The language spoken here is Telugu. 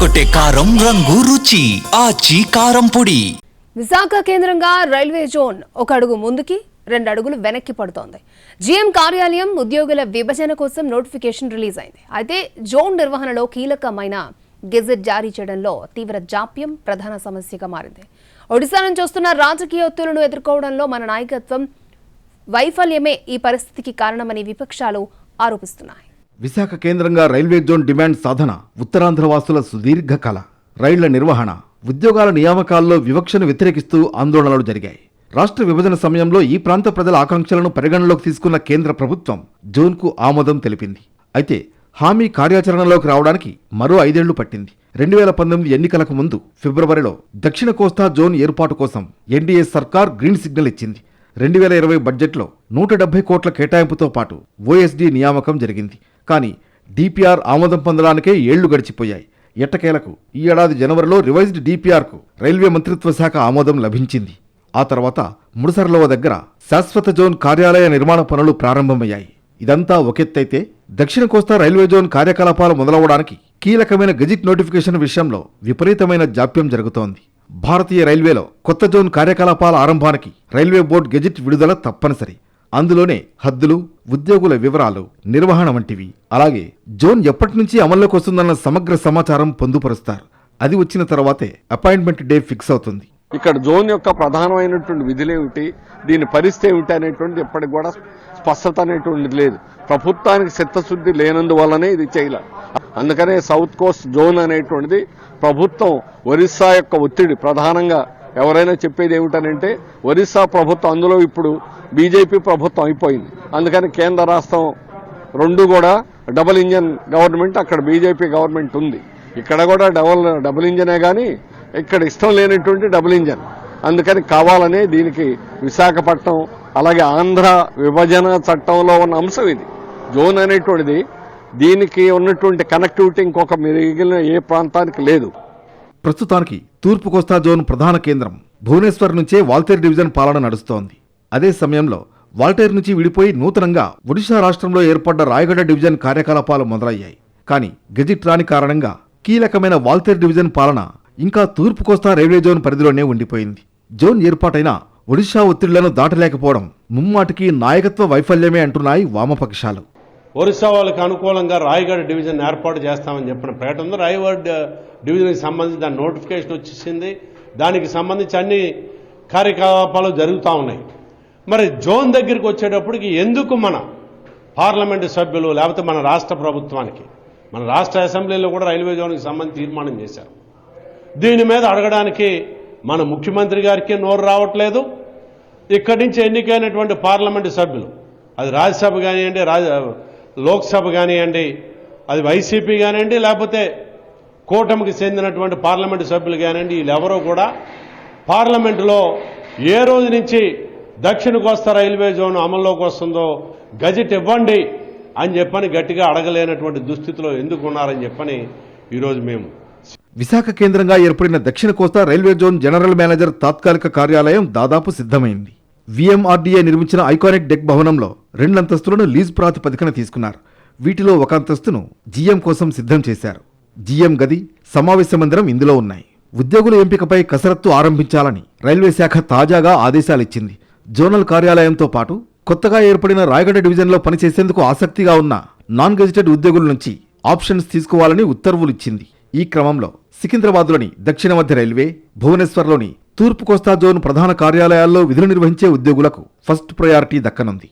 కొట్టే కారం రంగు రుచి ఆచి కారం పొడి. విశాఖ కేంద్రంగా రైల్వే జోన్ ఒక అడుగు ముందుకి రెండు అడుగులు వెనక్కి పడుతోంది. జీఎం కార్యాలయం ఉద్యోగుల విభజన కోసం నోటిఫికేషన్ రిలీజ్ అయింది. అయితే జోన్ నిర్వహణలో కీలకమైన గెజెట్ జారీ చేయడంలో తీవ్ర జాప్యం ప్రధాన సమస్యగా మారింది. ఒడిశా నుంచి వస్తున్న రాజకీయ ఒత్తులను ఎదుర్కోవడంలో మన నాయకత్వం వైఫల్యమే ఈ పరిస్థితికి కారణమని విపక్షాలు ఆరోపిస్తున్నాయి. విశాఖ కేంద్రంగా రైల్వే జోన్ డిమాండ్ సాధన ఉత్తరాంధ్ర వాసుల సుదీర్ఘ కళ రైళ్ళ నిర్వహణ ఉద్యోగాల నియామకాల్లో వివక్షను వ్యతిరేకిస్తూ ఆందోళనలు జరిగాయి. రాష్ట్ర విభజన సమయంలో ఈ ప్రాంత ప్రజల ఆకాంక్షలను పరిగణనలోకి తీసుకున్న కేంద్ర ప్రభుత్వం జోన్కు ఆమోదం తెలిపింది. అయితే హామీ కార్యాచరణలోకి రావడానికి మరో ఐదేళ్ళు పట్టింది. రెండు వేల పంతొమ్మిది ఎన్నికలకు ముందు ఫిబ్రవరిలో దక్షిణ కోస్తా జోన్ ఏర్పాటు కోసం ఎన్డీఏ సర్కార్ గ్రీన్ సిగ్నల్ ఇచ్చింది. రెండు వేల ఇరవై బడ్జెట్లో నూట డెబ్బై కోట్ల కేటాయింపుతో పాటు ఓఎస్డీ నియామకం జరిగింది. కానీ డిపిఆర్ ఆమోదం పొందడానికే ఏళ్ళు గడిచిపోయాయి. ఎట్టకేలకు ఈ ఏడాది జనవరిలో రివైజ్డ్ డిపిఆర్కు రైల్వే మంత్రిత్వ శాఖ ఆమోదం లభించింది. ఆ తర్వాత ముడసర్లవ దగ్గర శాశ్వత జోన్ కార్యాలయ నిర్మాణ పనులు ప్రారంభమయ్యాయి. ఇదంతా ఒకెత్తైతే దక్షిణ కోస్తా రైల్వే జోన్ కార్యకలాపాలు మొదలవడానికి కీలకమైన గెజిట్ నోటిఫికేషన్ విషయంలో విపరీతమైన జాప్యం జరుగుతోంది. భారతీయ రైల్వేలో కొత్త జోన్ కార్యకలాపాల ఆరంభానికి రైల్వే బోర్డు గెజిట్ విడుదల తప్పనిసరి. అందులోనే హద్దులు ఉద్యోగుల వివరాలు నిర్వహణ వంటివి. అలాగే జోన్ ఎప్పటి నుంచి అమల్లోకి వస్తుందన్న సమగ్ర సమాచారం పొందుపరుస్తారు. అది వచ్చిన తర్వాతే అపాయింట్మెంట్ డే ఫిక్స్ అవుతుంది. ఇక్కడ జోన్ యొక్క ప్రధానమైనటువంటి విధులు ఏమిటి? దీని పరిస్థితి ఏమిటి అనేటువంటిది ఎప్పటికి కూడా స్పష్టత అనేటువంటిది లేదు. ప్రభుత్వానికి చిత్తశుద్ధి లేనందువల్లనే ఇది చేయలే. అందుకనే సౌత్ కోస్ట్ జోన్ అనేటువంటిది ప్రభుత్వం ఒరిస్సా యొక్క ఒత్తిడి ప్రధానంగా ఎవరైనా చెప్పేది ఏమిటనంటే ఒరిస్సా ప్రభుత్వం అందులో ఇప్పుడు బీజేపీ ప్రభుత్వం అయిపోయింది. అందుకని కేంద్ర రాష్ట్రం రెండు కూడా డబుల్ ఇంజన్ గవర్నమెంట్ అక్కడ బీజేపీ గవర్నమెంట్ ఉంది. ఇక్కడ కూడా డబుల్ డబుల్ ఇంజనే కానీ ఇక్కడ ఇష్టం లేనటువంటి డబుల్ ఇంజన్. అందుకని కావాలనే దీనికి విశాఖపట్నం అలాగే ఆంధ్ర విభజన చట్టంలో ఉన్న అంశం ఇది. జోన్ అనేటువంటిది దీనికి ఉన్నటువంటి కనెక్టివిటీ ఇంకొక మిగిలిన ఏ ప్రాంతానికి లేదు. ప్రస్తుతానికి తూర్పు కోస్తా జోన్ ప్రధాన కేంద్రం. భువనేశ్వర్ నుంచే వాల్తేర్ డివిజన్ పాలన నడుస్తోంది. అదే సమయంలో వాల్టేర్ నుంచి విడిపోయి నూతనంగా ఒడిశా రాష్ట్రంలో ఏర్పడ్డ రాయగడ డివిజన్ కార్యకలాపాలు మొదలయ్యాయి. కానీ గెజిట్ రాని కారణంగా కీలకమైన వాల్తేర్ డివిజన్ పాలన ఇంకా తూర్పు కోస్తా రైల్వే జోన్ పరిధిలోనే ఉండిపోయింది. జోన్ ఏర్పాటైన ఒడిశా ఒత్తిళ్ళను దాటలేకపోవడం ముమ్మాటికి నాయకత్వ వైఫల్యమే అంటున్నాయి వామపక్షాలు. ఒరిస్సా వాళ్ళకి అనుకూలంగా రాయగఢ్ డివిజన్ ఏర్పాటు చేస్తామని చెప్పిన ప్రకటన ఉంది. రాయగఢ్ డివిజన్కి సంబంధించి దాని నోటిఫికేషన్ వచ్చేసింది. దానికి సంబంధించి అన్ని కార్యకలాపాలు జరుగుతూ ఉన్నాయి. మరి జోన్ దగ్గరికి వచ్చేటప్పటికి ఎందుకు మన పార్లమెంటు సభ్యులు లేకపోతే మన రాష్ట్ర ప్రభుత్వానికి మన రాష్ట్ర అసెంబ్లీలో కూడా రైల్వే జోన్కి సంబంధించి తీర్మానం చేశారు. దీని మీద అడగడానికి మన ముఖ్యమంత్రి గారికి నోరు రావట్లేదు. ఇక్కడి నుంచి ఎన్నికైనటువంటి పార్లమెంటు సభ్యులు అది రాజ్యసభ కానివ్వండి రాజ లోక్సభ కానివ్వండి అది వైసీపీ కానివ్వండి లేకపోతే కూటమికి చెందినటువంటి పార్లమెంటు సభ్యులు కానివ్వండి వీళ్ళెవరూ కూడా పార్లమెంటులో ఏ రోజు నుంచి దక్షిణ కోస్తా రైల్వే జోన్ అమల్లోకి వస్తుందో గజెట్ ఇవ్వండి అని చెప్పని గట్టిగా అడగలేనటువంటి దుస్థితిలో ఎందుకు ఉన్నారని చెప్పని ఈరోజు మేము విశాఖ కేంద్రంగా ఏర్పడిన దక్షిణ కోస్తా రైల్వే జోన్ జనరల్ మేనేజర్ తాత్కాలిక కార్యాలయం దాదాపు సిద్ధమైంది. విఎంఆర్డీఏ నిర్మించిన ఐకానిక్ డెక్ భవనంలో రెండంతస్తులను లీజ్ ప్రాతిపదికన తీసుకున్నారు. వీటిలో ఒక అంతస్తును జీఎం కోసం సిద్ధం చేశారు. జీఎం గది సమావేశ మందిరం ఇందులో ఉన్నాయి. ఉద్యోగుల ఎంపికపై కసరత్తు ఆరంభించాలని రైల్వే శాఖ తాజాగా ఆదేశాలిచ్చింది. జోనల్ కార్యాలయంతో పాటు కొత్తగా ఏర్పడిన రాయగడ డివిజన్లో పనిచేసేందుకు ఆసక్తిగా ఉన్న నాన్ గెజిటెడ్ ఉద్యోగుల నుంచి ఆప్షన్స్ తీసుకోవాలని ఉత్తర్వులిచ్చింది. ఈ క్రమంలో సికింద్రాబాద్లోని దక్షిణ మధ్య రైల్వే భువనేశ్వర్లోని తూర్పు కోస్తా జోన్ ప్రధాన కార్యాలయాల్లో విధులు నిర్వహించే ఉద్యోగులకు ఫస్ట్ ప్రయారిటీ దక్కనుంది.